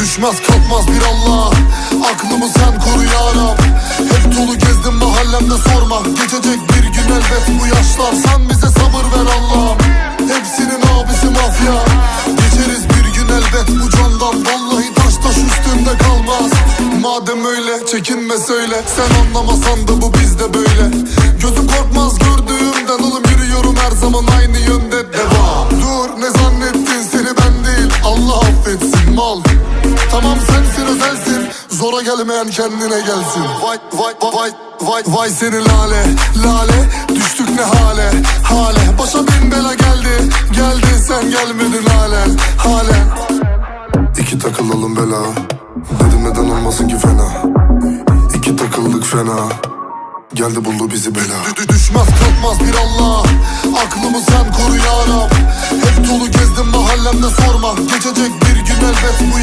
Düşmez kalkmaz bir Allah. Aklımı sen koru ya Rab. Hep dolu gezdim mahallemde sorma. Geçecek bir gün elbet bu yaşlar. Sen bize sabır ver Allah'ım. Hepsinin abisi mafya. Geçeriz bir gün elbet bu candan. Vallahi taş taş üstünde kalmaz. Madem öyle çekinme söyle. Sen anlamasan da bu bizde böyle. Gözüm korkmaz gördüğümden. Oğlum yürüyorum her zaman aynı yönde Tamam sensin özelsin Zora gelmeyen kendine gelsin. Vay vay vay vay Vay seni lale lale. Düştük ne hale hale. Başa bin bela geldi. Geldi sen gelmedin halen halen İki takılalım bela. Dedim neden olmasın ki fena? İki takıldık fena. Geldi buldu bizi bela. Dü- dü- Düşmez kalkmaz bir Allah. Aklımı sen koru ya Hep dolu gezdim mahallemde sorma. Geçecek bir gün elbet bu